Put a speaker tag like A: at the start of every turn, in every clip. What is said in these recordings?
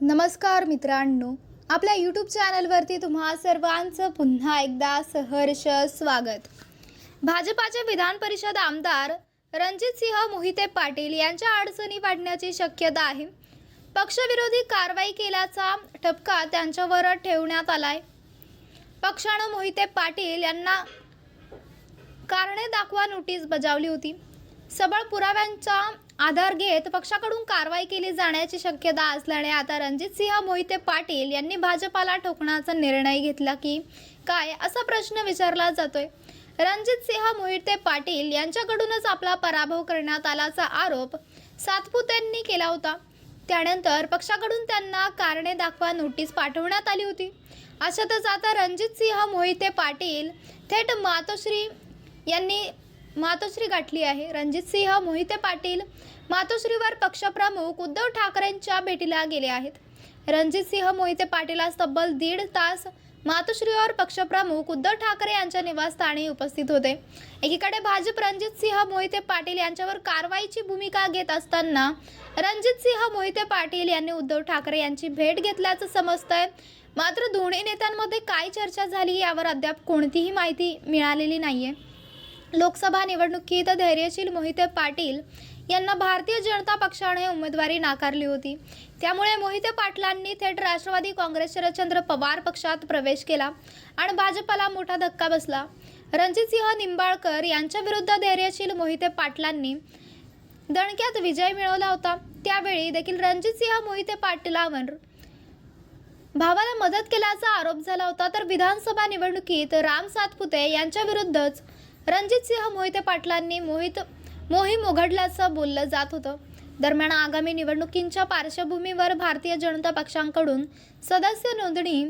A: नमस्कार मित्रांनो आपल्या यूट्यूब चॅनलवरती तुम्हा सर्वांचं पुन्हा एकदा सहर्ष स्वागत. भाजपाचे विधान परिषद आमदार रणजितसिंह मोहिते पाटील यांच्या अडचणी वाढण्याची शक्यता आहे. पक्षविरोधी कारवाई केल्याचा ठपका त्यांच्यावर ठेवण्यात आलाय. पक्षानं मोहिते पाटील यांना कारणे दाखवा नोटीस बजावली होती. सबळ पुराव्यांचा आधार घेत पक्षाकडून कारवाई केली जाण्याची शक्यता असल्याने आता रणजितसिंह मोहिते पाटील यांनी भाजपाला ठोकण्याचा निर्णय घेतला की काय असा प्रश्न विचारला जातोय. रणजितसिंह मोहिते पाटील यांच्याकडूनच आपला पराभव करण्यात आल्याचा आरोप सातपुत यांनी केला होता. त्यानंतर पक्षाकडून त्यांना कारणे दाखवा नोटीस पाठवण्यात आली होती. अशातच आता रणजितसिंह मोहिते पाटील थेट मातोश्री यांनी मातोश्री गाठली आहे. रणजित सिंह मोहिते पाटील मातोश्रीवर पक्षप्रमुख उद्धव ठाकरेंच्या भेटीला गेले आहेत. रणजित सिंह मोहिते पाटील आज तब्बल दीड तास मातोश्रीवर पक्षप्रमुख उद्धव ठाकरे यांच्या निवासस्थानी उपस्थित होते. एकीकडे भाजप रणजित सिंह मोहिते पाटील यांच्यावर कारवाईची भूमिका घेत असताना रणजित सिंह मोहिते पाटील यांनी उद्धव ठाकरे यांची भेट घेतल्याचं समजतंय. मात्र दोन्ही नेत्यांमध्ये काय चर्चा झाली यावर अद्याप कोणतीही माहिती मिळालेली नाहीये. लोकसभा निवडणुकीत धैर्यशील मोहिते पाटील यांना भारतीय जनता पक्षाने उमेदवारी नाकारली होती. त्यामुळे मोहिते पाटलांनी थेट राष्ट्रवादी काँग्रेस शरदचंद्र पवार पक्षात प्रवेश केला आणि भाजपला मोठा धक्का बसला. रणजितसिंह निंबाळकर यांच्या विरुद्ध धैर्यशील मोहिते पाटलांनी दणक्यात विजय मिळवला होता. त्यावेळी देखील रणजितसिंह मोहिते पाटलावर भावाला मदत केल्याचा आरोप झाला होता. तर विधानसभा निवडणुकीत राम सातपुते यांच्याविरुद्धच रणजितसिंह मोहिते पाटलांनी मोहित मोहीम उघडल्याचं बोललं जात होतं. दरम्यान आगामी निवडणुकींच्या पार्श्वभूमीवर भारतीय जनता पक्षांकडून सदस्य नोंदणी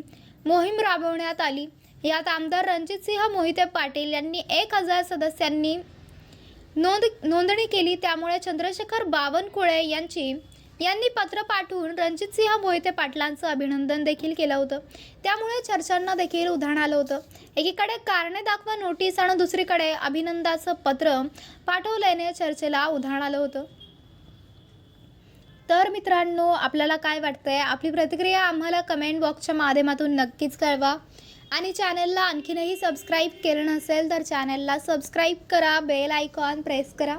A: मोहीम राबवण्यात आली. यात आमदार रणजितसिंह मोहिते पाटील यांनी एक हजार सदस्यांनी नोंद नोंदणी केली. त्यामुळे चंद्रशेखर बावनकुळे यांची यांनी पत्र पाठवून रणजितसिंह मोहिते पाटलांचं अभिनंदन देखील केलं होतं. त्यामुळे चर्चांना देखील उधाण आलं होतं. एकीकडे कारणे दाखवा नोटीस आणि दुसरीकडे अभिनंदाचं पत्र पाठवल्याने चर्चेला उधाण आलं होतं. तर मित्रांनो आपल्याला काय वाटतंय? आपली प्रतिक्रिया आम्हाला कमेंट बॉक्सच्या माध्यमातून नक्कीच कळवा. आणि चॅनलला आणखीनही सबस्क्राईब केलं नसेल तर चॅनलला सबस्क्राईब करा बेल आयकॉन प्रेस करा.